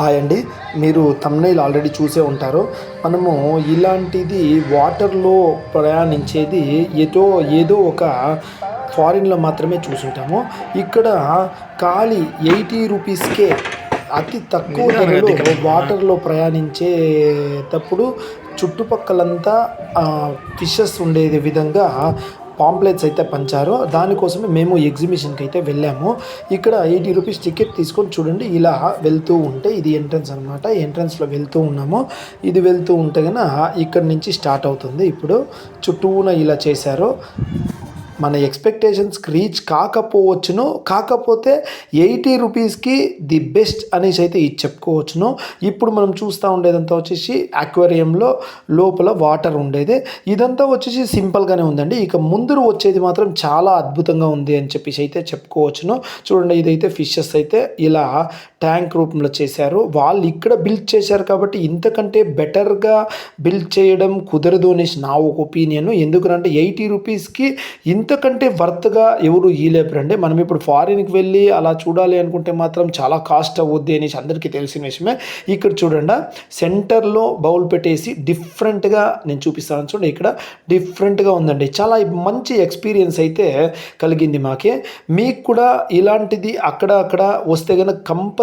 Hi అండి. మీరు thumbnail already చూసే ఉంటారు. మనము ఇలాంటిది వాటర్లో ప్రయాణించేది ఏదో ఏదో ఒక ఫారిన్లో మాత్రమే చూసుంటాము. ఇక్కడ ఖాళీ ఎయిటీ రూపీస్కే అతి తక్కువ ధరలో వాటర్లో ప్రయాణించేటప్పుడు చుట్టుపక్కలంతా ఫిషెస్ ఉండేది విధంగా పాంప్లెట్స్ అయితే పంచారు దానికోసమే మేము ఎగ్జిబిషన్కి అయితే వెళ్ళాము. ఇక్కడ ఎయిటీ రూపీస్ టికెట్ తీసుకొని చూడండి ఇలా వెళ్తూ ఉంటే ఇది ఎంట్రన్స్ అనమాట ఎంట్రన్స్లో వెళ్తూ ఉన్నాము. ఇది వెళ్తూ ఉంటే కనుక ఇక్కడ నుంచి స్టార్ట్ అవుతుంది. ఇప్పుడు చుట్టూన ఇలా చేశారు. మన ఎక్స్పెక్టేషన్స్కి రీచ్ కాకపోవచ్చును కాకపోతే ఎయిటీ రూపీస్కి ది బెస్ట్ అనేసి అయితే ఇది చెప్పుకోవచ్చును. ఇప్పుడు మనం చూస్తూ ఉండేదంతా వచ్చేసి అక్వేరియంలో లోపల వాటర్ ఉండేది. ఇదంతా వచ్చేసి సింపుల్గానే ఉందండి. ఇక ముందు వచ్చేది మాత్రం చాలా అద్భుతంగా ఉంది అని చెప్పేసి అయితే చెప్పుకోవచ్చును. చూడండి ఇదైతే ఫిషెస్ అయితే ఇలా ట్యాంక్ రూపంలో చేశారు. వాళ్ళు ఇక్కడ బిల్డ్ చేశారు కాబట్టి ఇంతకంటే బెటర్గా బిల్డ్ చేయడం కుదరదు అనేసి నా ఒక ఒపీనియన్. ఎందుకంటే ఎయిటీ రూపీస్కి ఇంతకంటే వర్త్గా ఎవరు ఈలేపరండి మనం ఇప్పుడు ఫారిన్కి వెళ్ళి అలా చూడాలి అనుకుంటే మాత్రం చాలా కాస్ట్ అవ్వద్ది అనేసి అందరికీ తెలిసిన విషయమే. ఇక్కడ చూడండి సెంటర్లో బౌల్ పెట్టేసి డిఫరెంట్గా నేను చూపిస్తాను చూడండి ఇక్కడ. డిఫరెంట్గా ఉందండి. చాలా మంచి ఎక్స్పీరియన్స్ అయితే కలిగింది మాకే. మీకు కూడా ఇలాంటిది అక్కడ అక్కడ వస్తే కనుక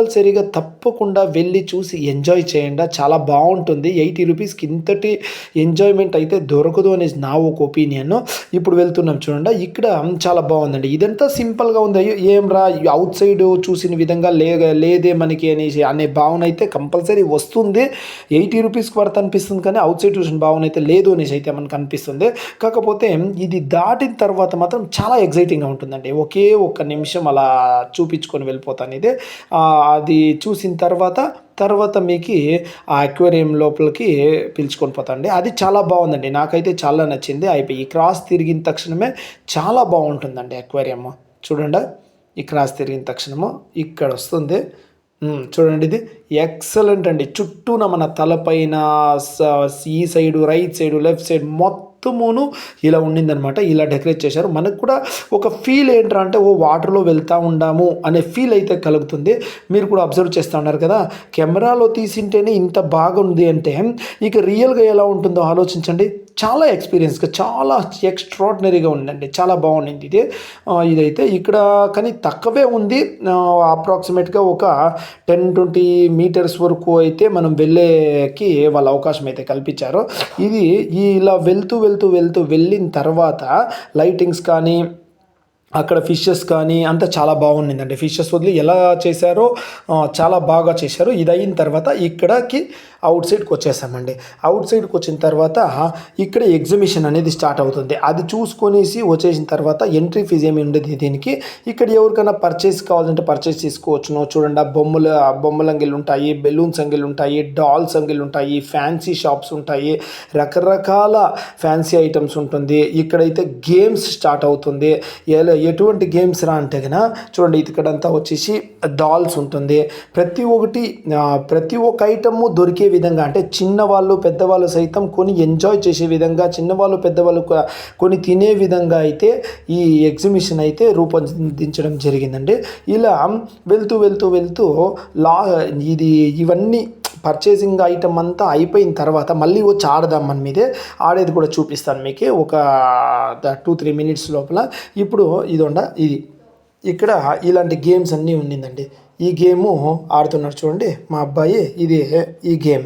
కంపల్సరీగా తప్పకుండా వెళ్ళి చూసి ఎంజాయ్ చేయండి. చాలా బాగుంటుంది. ఎయిటీ రూపీస్కి ఇంతటి ఎంజాయ్మెంట్ అయితే దొరకదు అనేసి నా ఒక ఒపీనియన్. ఇప్పుడు వెళ్తున్నాం చూడండి. ఇక్కడ చాలా బాగుందండి. ఇదంతా సింపుల్గా ఉంది. ఏం రా? అవుట్ సైడ్ చూసిన విధంగా లే లేదే మనకి అనేసి అనే భావన అయితే కంపల్సరీ వస్తుంది. ఎయిటీ రూపీస్కి వర్త్ అనిపిస్తుంది కానీ అవుట్ సైడ్ చూసిన భావన అయితే లేదు అనేసి అయితే మనకు అనిపిస్తుంది. కాకపోతే ఇది దాటిన తర్వాత మాత్రం చాలా ఎగ్జైటింగ్గా ఉంటుందండి. ఒకే ఒక్క నిమిషం అలా చూపించుకొని వెళ్ళిపోతాను ఇది. ఆ, అది చూసిన తర్వాత తర్వాత మీకు ఆ అక్వేరియం లోపలికి పిలుచుకొని పోతాండి. అది చాలా బాగుందండి. నాకైతే చాలా నచ్చింది. అయిపోయి ఈ క్రాస్ తిరిగిన తక్షణమే చాలా బాగుంటుందండి అక్వేరియం. చూడండి? ఈ క్రాస్ తిరిగిన తక్షణము ఇక్కడ వస్తుంది. చూడండి ఇది. ఎక్సలెంట్ అండి. చుట్టూన మన తలపైన స- ఈ side right side left side మొత్తం మొత్తమును ఇలా ఉండిందనమాట ఇలా డెకరేట్ చేశారు. మనకు కూడా ఒక ఫీల్ ఏంట్రా అంటే ఓ వాటర్లో వెళ్తూ ఉండాము అనే ఫీల్ అయితే కలుగుతుంది. మీరు కూడా అబ్జర్వ్ చేస్తూ ఉన్నారు కదా కెమెరాలో తీసింటేనే ఇంత బాగుంది అంటే ఇక రియల్గా ఎలా ఉంటుందో ఆలోచించండి. చాలా ఎక్స్పీరియన్స్గా చాలా ఎక్స్ట్రాడినరీగా ఉందండి. చాలా బాగుండింది ఇది. ఇదైతే ఇక్కడ కానీ తక్కువే ఉంది. అప్రాక్సిమేట్గా ఒక టెన్ ట్వంటీ మీటర్స్ వరకు అయితే మనం వెళ్ళేకి వాళ్ళ అవకాశం అయితే కల్పించారు. ఇది ఇలా వెళ్తూ వెళ్తూ వెళ్తూ వెళ్ళిన తర్వాత లైటింగ్స్ కానీ అక్కడ ఫిషెస్ కానీ అంతా చాలా బాగుండిందండి ఫిషెస్ వదిలి ఎలా చేశారో చాలా బాగా చేశారు. ఇది అయిన తర్వాత ఇక్కడకి అవుట్ సైడ్కి వచ్చేసామండి. అవుట్ సైడ్కి వచ్చిన తర్వాత ఇక్కడ ఎగ్జిబిషన్ అనేది స్టార్ట్ అవుతుంది. అది చూసుకొనేసి వచ్చేసిన తర్వాత ఎంట్రీ ఫీజు ఏమి ఉండేది దీనికి. ఇక్కడ ఎవరికైనా పర్చేస్ కావాలంటే పర్చేస్ చేసుకోవచ్చును. చూడండి ఆ బొమ్మలు బొమ్మల అంగిలు ఉంటాయి బెలూన్స్ అంగిలు ఉంటాయి డాల్స్ అంగిలు ఉంటాయి ఫ్యాన్సీ షాప్స్ ఉంటాయి. రకరకాల ఫ్యాన్సీ ఐటమ్స్ ఉంటుంది. ఇక్కడైతే గేమ్స్ స్టార్ట్ అవుతుంది. ఎలా ఎటువంటి గేమ్స్ రా అంటే కనుక చూడండి ఇక్కడంతా వచ్చేసి డాల్స్ ఉంటుంది. ప్రతి ఒక్కటి ప్రతి ఒక్క ఐటమ్ దొరికే విధంగా అంటే చిన్నవాళ్ళు పెద్దవాళ్ళు సైతం కొని ఎంజాయ్ చేసే విధంగా చిన్నవాళ్ళు పెద్దవాళ్ళు కొని తినే విధంగా అయితే ఈ ఎగ్జిబిషన్ అయితే రూపొందించడం జరిగిందండి. ఇలా వెళ్తూ వెళ్తూ వెళ్తూ లా ఇది ఇవన్నీ పర్చేసింగ్ ఐటమ్ అంతా అయిపోయిన తర్వాత మళ్ళీ వచ్చి ఆడదాం మన మీదే. ఆడేది కూడా చూపిస్తాను మీకు. ఒక టూ త్రీ మినిట్స్ లోపల. ఇప్పుడు ఇదొండ ఇది. ఇక్కడ ఇలాంటి గేమ్స్ అన్నీ ఉండిందండి. ఈ గేము ఆడుతున్నారు చూడండి. మా అబ్బాయి ఇది ఈ గేమ్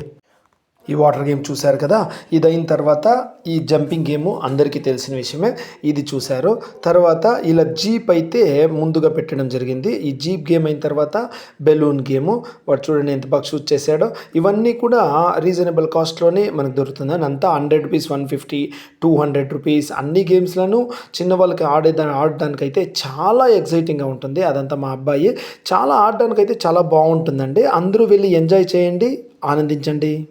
ఈ వాటర్ గేమ్ చూశారు కదా? ఇది అయిన తర్వాత ఈ జంపింగ్ గేమ్ అందరికీ తెలిసిన విషయమే. ఇది చూశారు. తర్వాత ఇలా జీప్ అయితే ముందుగా పెట్టడం జరిగింది. ఈ జీప్ గేమ్ అయిన తర్వాత బెలూన్ గేమ్. వాడు చూడండి ఎంత బాగా షూట్ చేశాడో. ఇవన్నీ కూడా రీజనబుల్ కాస్ట్లోనే మనకు దొరుకుతుంది. అని అంతా hundred rupees one fifty two hundred rupees అన్ని గేమ్స్లను చిన్న వాళ్ళకి ఆడేదా ఆడడానికి అయితే చాలా ఎక్సైటింగ్గా ఉంటుంది. అదంతా మా అబ్బాయి. చాలా ఆడడానికి అయితే చాలా బాగుంటుందండి. అందరూ వెళ్ళి ఎంజాయ్ చేయండి. ఆనందించండి.